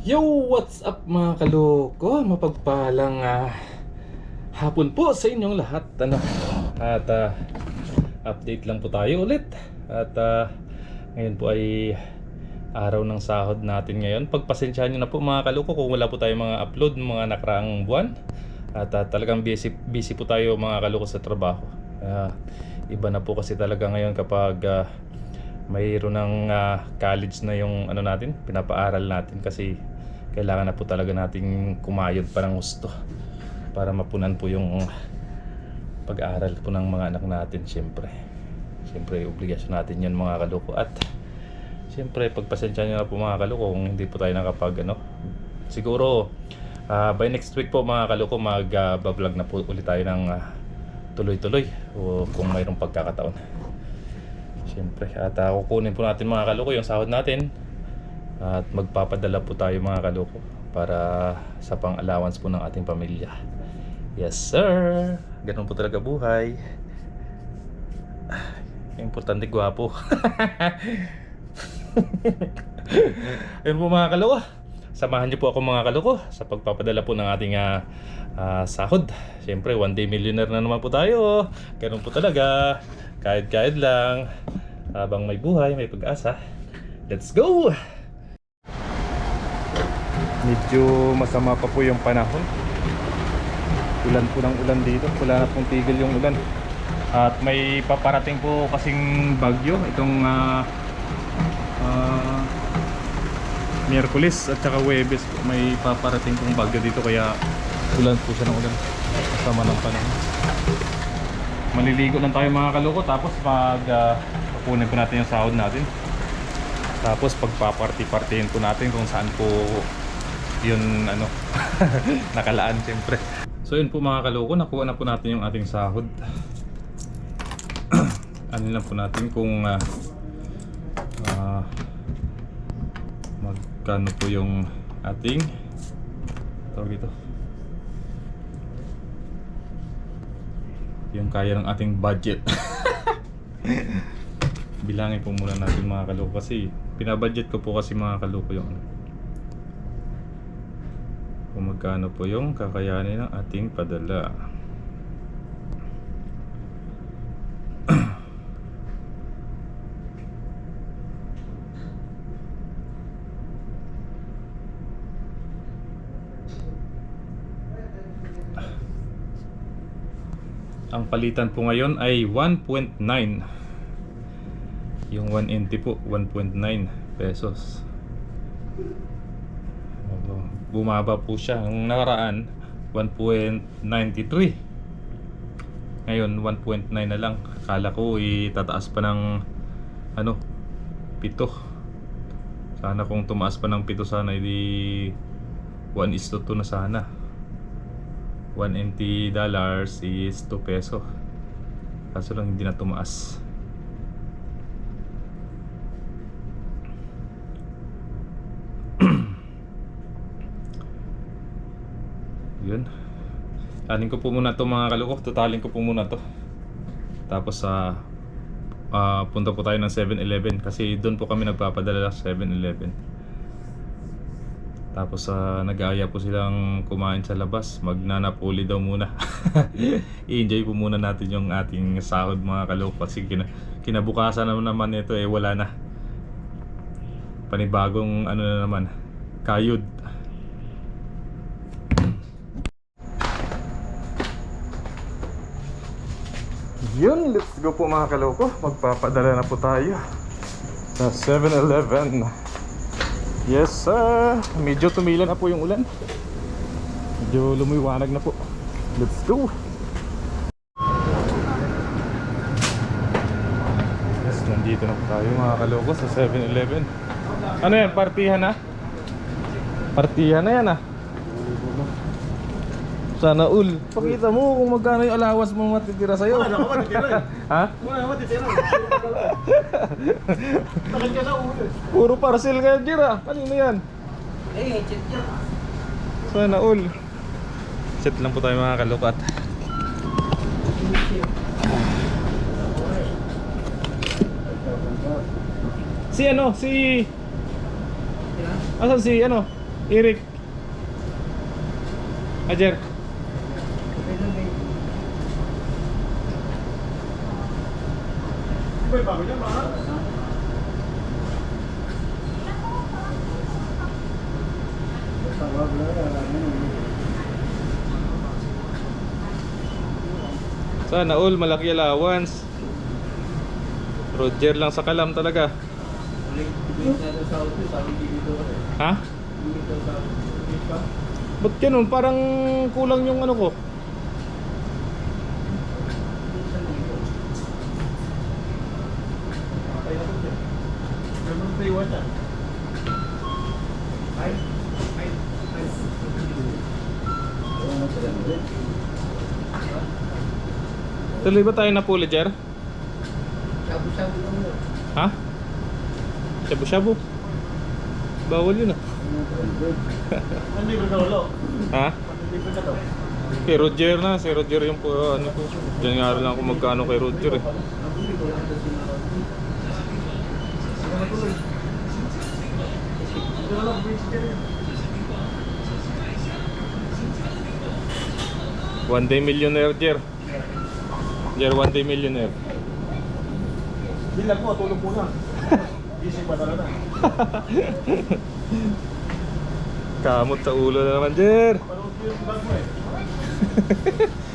Yo, what's up mga kaloko? Mapagpalang ah, hapon po sa inyong lahat. Ano? At ah, update lang po tayo ulit. At ah, ngayon po ay araw ng sahod natin ngayon. Pagpasensyahan nyo na po mga kaloko kung wala po tayong mga upload mga nakaraang buwan. At ah, talagang busy, busy po tayo mga kaloko sa trabaho. Ah, iba na po kasi talaga ngayon kapag ah, mayroon ng ah, college na yung ano natin, pinapaaral natin kasi kailangan na po talaga nating kumayod pa ng gusto para mapunan po yung pag-aaral po ng mga anak natin syempre. Syempre obligasyon natin yun mga kaloko at syempre pagpasensya nyo na po mga kaloko kung hindi po tayo nakapag ano siguro ah, by next week po mga kaloko mag ah, vlog na po ulit tayo ng ah, tuloy-tuloy o kung mayroong pagkakataon. Siyempre, at uh, kukunin po natin mga kaloko yung sahod natin at magpapadala po tayo mga kaloko para sa pang-allowance po ng ating pamilya. Yes sir! Ganun po talaga buhay. Ah, Importante gwapo. Ayun po mga kaloko. Samahan niyo po ako mga kaloko sa pagpapadala po ng ating ah, sahod. Siyempre, one day millionaire na naman po tayo. Ganun po talaga. Kahit-kahit lang. Habang may buhay, may pag-asa. Let's go! Medyo masama pa po yung panahon. Ulan po ng ulan dito. Wala na pong tigil yung ulan. At may paparating po kasing bagyo. Itong ah, ah, Miyerkules at saka Webes may paparating pong bagyo dito kaya ulan po siya ng ulan. Masama ng panahon. Maliligo lang tayo mga kaloko tapos pag uh, kukunin po natin yung sahod natin. Tapos pagpaparty-partihin po natin kung saan po yun ano nakalaan siyempre. So yun po mga kaloko, nakuha na po natin yung ating sahod. ano lang po natin kung ah, ah, magkano po yung ating tawag ito yung kaya ng ating budget bilangin po muna natin mga kaloko kasi pinabudget ko po kasi mga kaloko yung ano kung magkano po yung kakayanin ng ating padala Ang palitan po ngayon ay 1.9. Yung 1NT po, 1.9 pesos. Bumaba po siya. Ang nakaraan, 1.93. Ngayon, 1.9 na lang. Akala ko itataas pa ng ano, 7. Sana kung tumaas pa ng 7 sana, hindi 1 is to 2 na sana. 1 NT dollars is 2 peso. Kaso lang hindi na tumaas. Yun. Anin ko po muna to mga kalukok. Totalin ko po muna to. Tapos sa ah, punta po tayo ng 7-Eleven kasi doon po kami nagpapadala sa 7-Eleven. Tapos sa nag-aaya po silang kumain sa labas, magnanapuli daw muna. I-enjoy po muna natin yung ating sahod mga kalok kasi kina, kinabukasan naman naman ito eh wala na. Panibagong ano na naman, kayod. Yun, let's go po mga kaloko. Magpapadala na po tayo sa 7-Eleven. Yes sir. Medyo tumila na po yung ulan. Medyo lumiwanag na po. Let's go. Yes, nandito na po tayo mga kaloko sa 7-Eleven Ano yan, partihan na? Partihan na yan ah Sana all Pakita mo kung magkano yung alawas mo matitira sa'yo Wala ka matitira eh. Ha? Wala ka matitira. Takot ka na ulo. Puro parcel ka Jira Kanino yan? Eh, check yan. Sana all. Chat lang po tayo mga kalukat. Si ano, si... Asan si ano? Eric. Ajer. Di ba yung bago Sana all malaki allowance. Roger lang sa kalam talaga. Ha? Ba't ganun? Parang kulang yung ano ko. Ganun sa iwan niya. Ay, ay, ay. Oo, masalamat din. Tuloy ba tayo na puli, Jer? Shabu-shabu. Ha? Shabu-shabu? Bawal yun ah. Libre ka ulo. Ha? Libre ka daw. Kay Roger na, si Roger yung po, ano ko. Diyan nga lang kung magkano kay Roger eh. One day millionaire, Jer. Jer, one day millionaire. Bilang ko, tulog muna. Gising pa talaga. Kamot sa ulo na naman, Jer. Ko yung mo eh.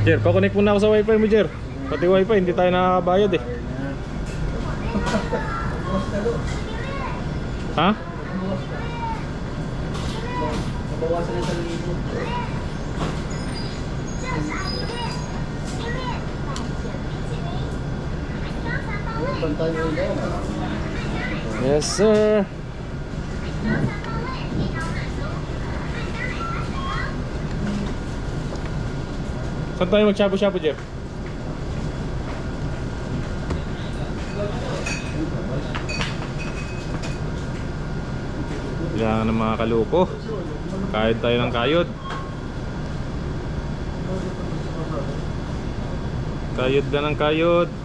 Jer, pakonect muna ako sa wifi mo, Jer. Pati wifi, hindi tayo nakakabayad eh. Ha? Mabawasan na sa libo. Yes, sir. Saan tayo mag-shabu-shabu, Jeff? Kailangan ng mga kaluko. Kayod tayo ng kayod. Kayod na ng kayod.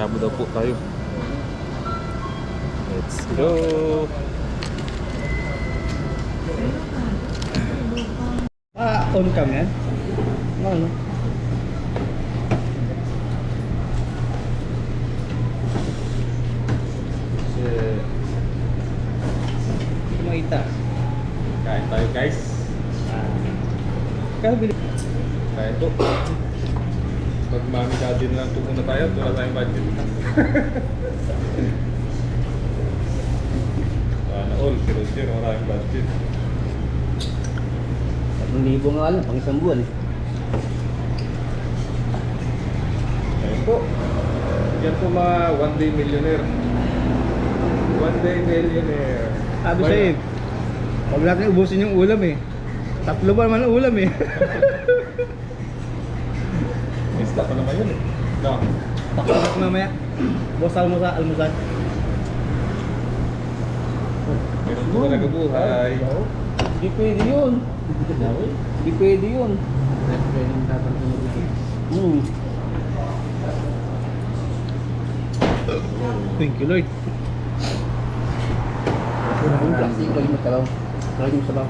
Shabu-shabu daw po tayo. Let's go! Ah, on cam yan? Ano? Kumaita. Kain tayo guys. Ah. Kaya bili. Kain po. Pag mami daddy na lang pupunta tayo, wala tayong budget. Sana all, pero wala tayong budget. 3,000 nga lang, pang isang buwan eh. po. Yan po mga one day millionaire. One day millionaire. Sabi sa'yo. Huwag natin ubusin yung ulam eh. Tatlo ba naman ang ulam eh. Mista pa naman yun eh. No. Pakalak mamaya. Boss almusal, almusal. Meron po talaga buhay. Hindi pwede yun. Hindi pwede yun. Hmm. Thank you Lord. Yung plastic, lagyan mo sabaw. Lagyan mo sabaw.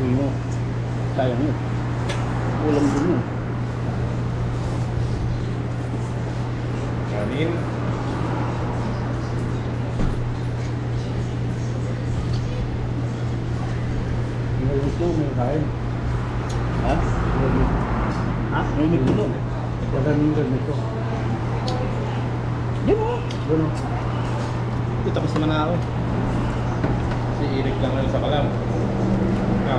Uy mo. Sayang yun. Ulam din yun. Kanin. Mayroon ito, may kain. Ha? Ha? May may kulo. Magaling yun ito. Yan mo. Ano? Ito tapos naman na ako. Si Eric lang lang sa kalam. No.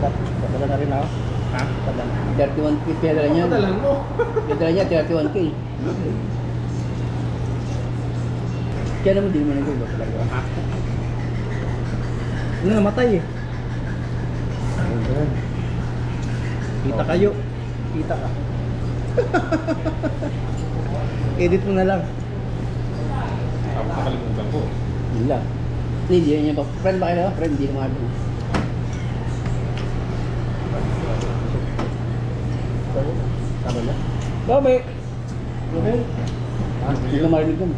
Padala na rin ako. Ha? Padala. 31k pera niya. Padalan mo. Pera niya 31k. Kaya naman di mo nag-iba talaga. Ano namatay eh. Kita kayo. Kita ka. Edit mo na lang. Tapos nakalimutan ko. Yun lang. Hindi, hindi niya pa. Friend ba kayo? Friend, hindi naman ako. Tama na? Babe! Okay? Ah, hindi ka marinig dun.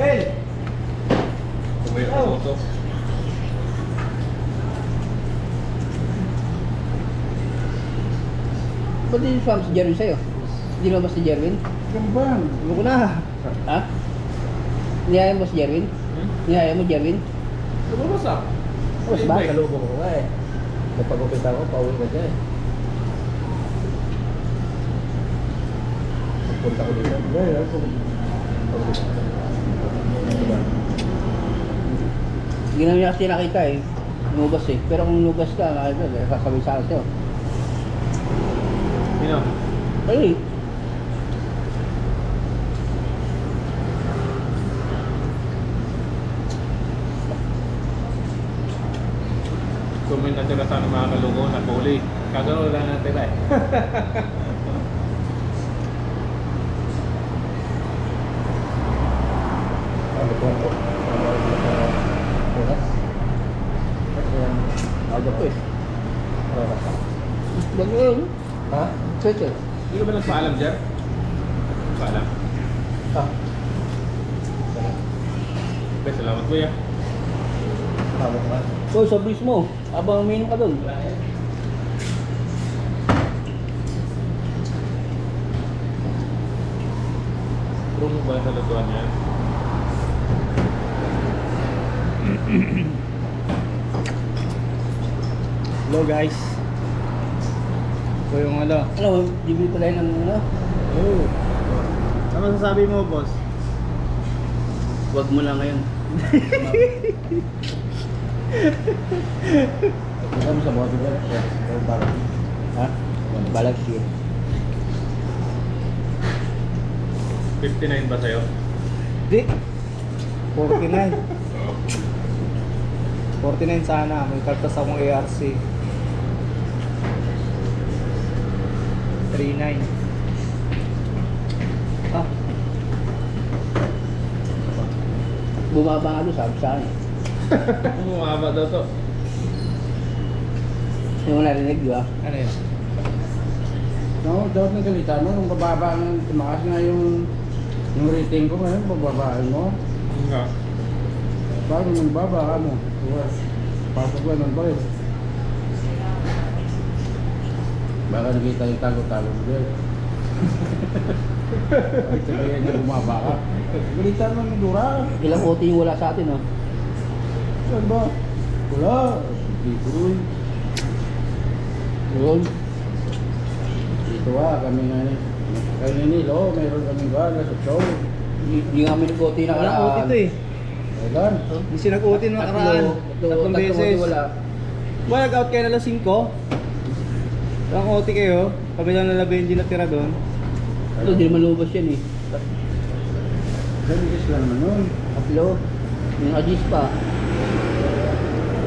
Hey! Kumayo ka soto. Ba't di sumama si Jerwin sa'yo? Hindi naman ba si Jerwin? Gambang! Ano ko na? Ha? Niyaya mo si Jerwin? Hmm? Niyaya mo Jerwin? Lumabasak. Mas ba? Kalubong ko eh. Kapag-upit ako, pauwi ka dyan. Punta ko dito. Hindi, ako. Hindi naman niya kasi nakita eh. Lumabas eh. Pero kung lumabas ka, nakita, eh, sasabihin sa akin sa'yo. Sino? Ay, Kung may natira sana mga kalugo na puli. Kagano lang natira eh. Ano po ako? Oras? aga po eh. Oras. Ha? Cheche. Hindi ka ba nagpaalam dyan? Paalam. Ah. Okay, salamat kuya. Tawag ba? So, sa mo, abang uminom ka doon. Mo ba sa lutuan yan? Hello guys. Ito yung ano. Ano, bibili pa tayo ng ano? Oh. Ano masasabi mo, boss? Huwag mo lang ngayon. Ano sa body ba? Balag. Ha? Balag siya. 59 ba sa'yo? Di. 49. 49 sana. May kaltas akong ARC. 39. Ah, Bumaba nga doon, sabi sa akin. Bumaba daw to. Hindi mo narinig, di ba? ano yun? No, dapat ng kalita mo, nung bababa ng tumakas nga yung yung rating ko ngayon, bababaan mo. Nga. Bago nang baba mo. Well, pasok ko ng boy. Baka nakita yung tago-tago mo din. Ay, sabihin niya bumaba ka. Balita mo yung dura. Ilang OT yung wala sa atin, oh. Saan ba? Wala. Dito rin. Yun. Dito ah, kami nga ni. Kaya nilo, mayroon kaming gala sa show. Hindi hindi nga kami nag-OT na Walang OT to eh. Kailan? Hindi siya nag-OT nung nakaraan. Tatlong beses. wala. Ba, nag-out kayo na alas 5? Walang OT kayo. Kami lang na Benji na tira doon. Ito, di naman lumabas yan eh. Ganun lang naman nun. Tatlo. Yung agis pa.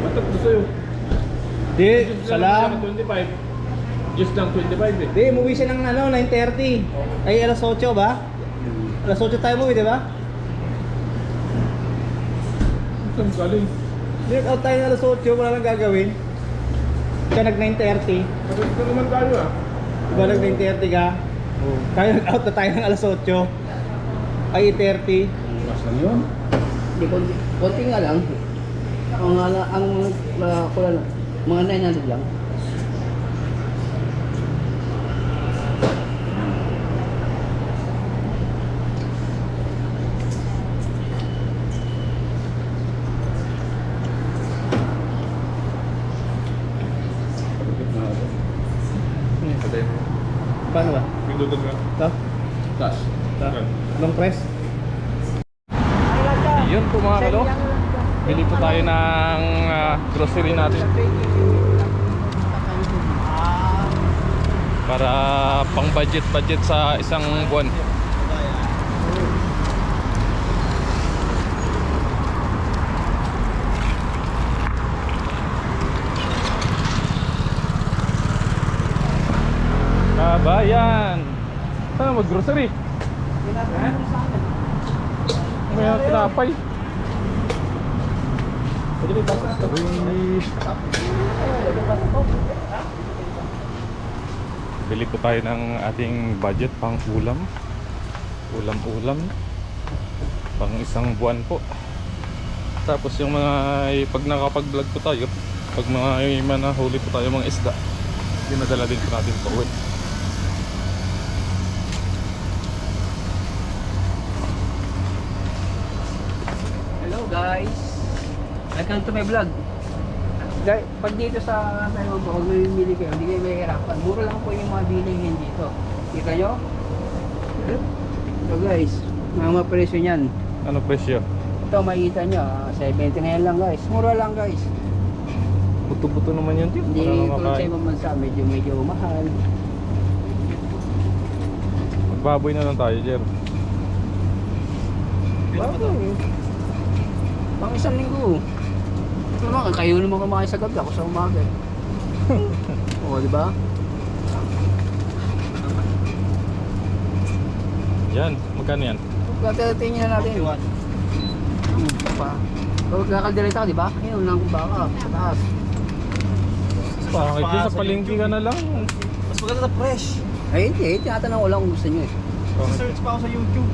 Matok gusto yun. Di, salam. 25. Just lang 25 eh. Di, umuwi siya ng ano, 9.30. Ay, alas 8 ba? Alas 8 tayo umuwi, di ba? Saan galing? Nag out tayo ng alas 8, wala nang gagawin. Siya nag 9.30. Ito naman tayo ah. Diba nag 9.30 ka? Oo. Tayo nag out na tayo ng alas 8. Ay, 8.30. Mas lang yun. Hindi, konti, konti nga lang. Ang, ang, ang uh, kulang, mga 900 lang. Patay mo. Paano ba? Pindutog ka. Ito? Tas. Ito? Long press? Yun po mga kalo. Bili po tayo ng ah, grocery natin. Para pang budget budget sa isang buwan. Kabayan! Saan mag-grocery? May tinapay. Bili po tayo ng ating budget pang ulam. Ulam-ulam. Pang isang buwan po. Tapos yung mga pag nakapag-vlog po tayo, pag mga manahuli po tayo mga isda, dinadala din po natin po uwi. Hello guys! Welcome to my vlog. Pag dito sa ano po, pag mamimili kayo, hindi kayo mahihirapan. Mura lang po yung mga bilihin dito. Kita nyo? So guys, mga presyo niyan. Ano presyo? Ito makikita nyo, ah, 70 na yan lang guys. Mura lang guys. Buto-buto naman yun, tip. Hindi Wala nang tulad sa ibang bansa, medyo medyo mahal. Magbaboy na lang tayo, Jer. Bago Pang isang linggo. Ito naman, kayo naman kumain sa gabi, ako sa umaga. eh. Oo, di ba? Yan, magkano yan? Pagkakatingin na natin. Hmm, pa. Pag kakaldereta ka, di ba? Ayun lang kung baka, sa taas. Bakit din sa palengke ka na lang? Mas maganda na fresh. Ay, hindi, eh, tinatanong ko lang kung gusto nyo eh. Search pa ako sa YouTube.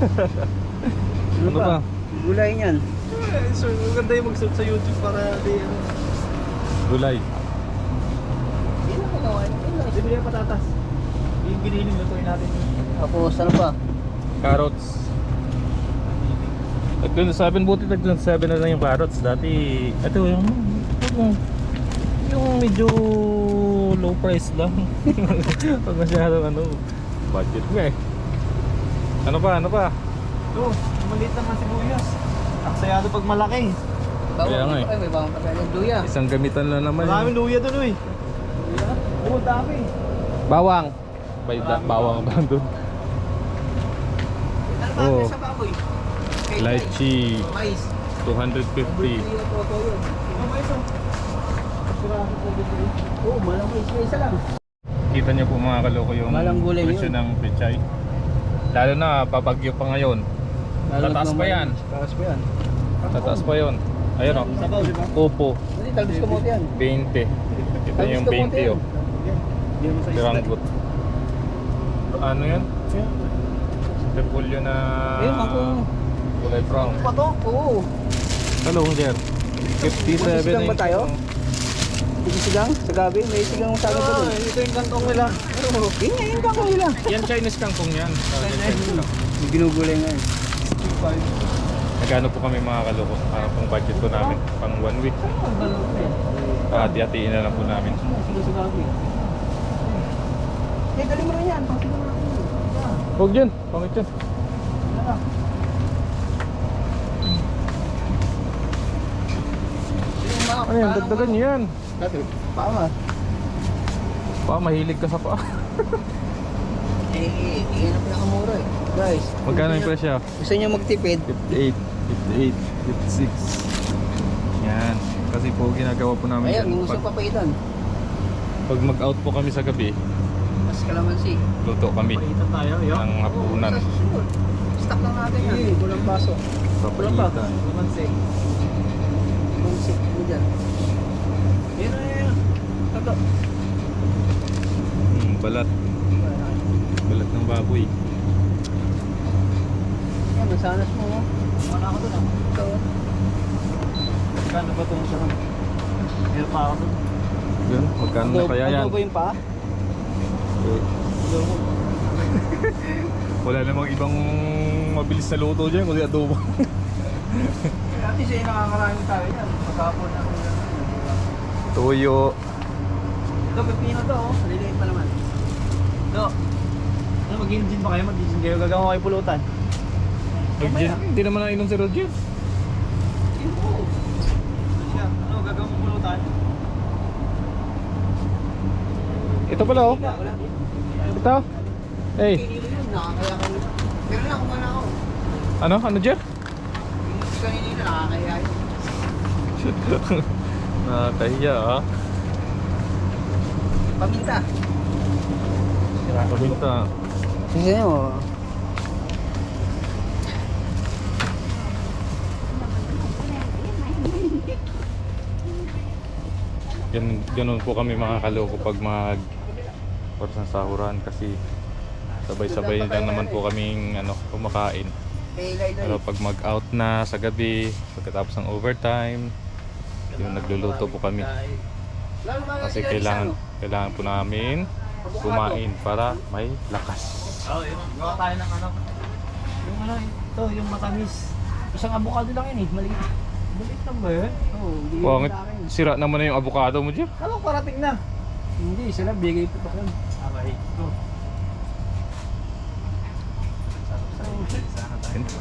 Ano, Ano ba? Gulay niyan. Eh, Sir, maganda yung mag-search sa YouTube para di ano. Gulay. Hindi na kinawa. Di ba yung patatas? Yung giniling lutuin natin. Tapos ano pa? Carrots. Tagdun 7 buti tagdun 7 na lang yung carrots. Dati, ito yung, yung, yung medyo low price lang. Pag masyadong ano, budget nga eh. Ano pa, ano pa? Ito, maliit naman sibuyas. Aksayado pag malaki. Kaya nga eh. Ay, may bawang pa ng duya. Isang gamitan lang naman. Maraming yun. luya doon, uy. Oo, dami. Bawang. Bay, da, bawang ba doon? Ano ba Oo. sa baboy? Lychee. Mais. 250. Ano ba ito? Oo, malang mais. May isa lang. Kita niyo po mga kaloko yung Malang gulay presyo yun. ng pechay. Lalo na babagyo pa ngayon. Tataas pa yan. Takas pa yan. Tataas pa yon. Ayun o. Sabaw, di ba? Opo. Hindi, talbis kamote yan. 20. Ito yung kamote 20 yan. oh. Hindi mo sa isda. Tiranggot. Ano yan? Repolyo na Ayun, ako. kulay brown. Pa to? Oo. Talong sir. 57 Magsigang ba tayo? Hindi sigang? Sa gabi? May sigang sa akin pa Ah, doon. ito yung kantong nila. Yun nga, yun kako nila. Yan Chinese kangkong yan. Yung ginugulay nga eh. Nagano po kami mga kaloko? Uh, pang budget po namin. Pang one week. Hati-hatiin na lang po namin. Eh, dali mo yan. Huwag yan. Pangit yan. Ano yan? Dagdagan niyo yan. Dati, paa nga. Pa, mahilig ka sa pa. Eh, yan ang pinakamura eh. Guys. Magkano yung presyo? nyo- Gusto nyo magtipid? 58, 58, 56. Yan. Kasi po ginagawa po namin Ayan, yan. yung gusto Pag, papaitan. pag mag-out po kami sa gabi, Mas kalamansi. luto kami Paitan tayo, yo. ng hapunan. Susunod. Stock lang natin yan. Hindi, walang baso. Papaitan. Lamansi. Konsep mo dyan. Yan na yan. Tato. Hmm, balat. Balat ng baboy. Yan, masanas mo. oh. Wala ako doon ah. Ito. Kano ba itong sarang? Meron pa ako doon. Yan, magkano na kaya yan? Adobo yung pa? Eh, Adobo. Wala namang ibang mabilis na luto dyan kundi adobo. Dati siya yung nakakarami tayo yan. Pagkapon na kung. Tuyo. Ito, pepino to oh. Maliliit pa naman. Ito. Ano, mag-engine pa kayo? Mag-engine kayo? Gagawa kayo pulutan? Roger, hindi naman nainom si Roger. Siya, ano, gagawa mo pulutan? Ito pala oh. Ito. Hey. Pero na, kumana ako. ano? Ano, Jer? Yung kanina nakakaya yun. Nakakahiya ah. Paminta. Paminta. Sige mo. Gan, ganun po kami mga kaloko pag mag oras ng sahuran kasi sabay-sabay lang naman po kaming ano, kumakain. Pero pag mag-out na sa gabi, pagkatapos ng overtime, yung nagluluto po kami. Kasi kailangan, kailangan po namin kumain para may lakas. Oo, yun. Gawa tayo ng ano. Yung ano, ito, yung matamis. Isang avocado lang yun eh, maliit. Maliit lang ba yun? Oo, hindi Wow, yun sa akin. sira naman na yung avocado mo, Jer. Alam ko parating na. Hindi, sila bigay pa pa yun. Okay, go.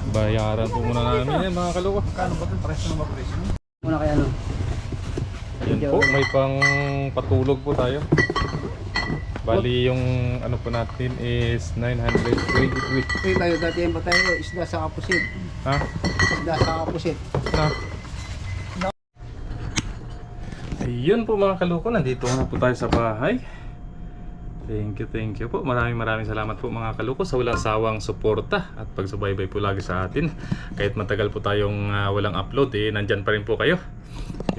Bayaran po muna namin yan mga kaloko. Kano ba ito? Presyo ng presyo? Muna kaya no? Yan po, may pang patulog po tayo. Bali yung ano po natin is 923. Uy, tayo dati yung tayo, isda sa kapusit. Ha? Isda sa kapusit. Na? Ayun po mga kaloko, nandito na po tayo sa bahay. Thank you, thank you po. Maraming maraming salamat po mga kaloko sa walang sawang suporta at pagsubaybay po lagi sa atin. Kahit matagal po tayong ah, walang upload, eh, nandyan pa rin po kayo.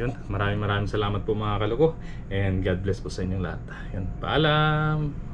Yun, maraming maraming salamat po mga kaloko. And God bless po sa inyong lahat. Yun, paalam!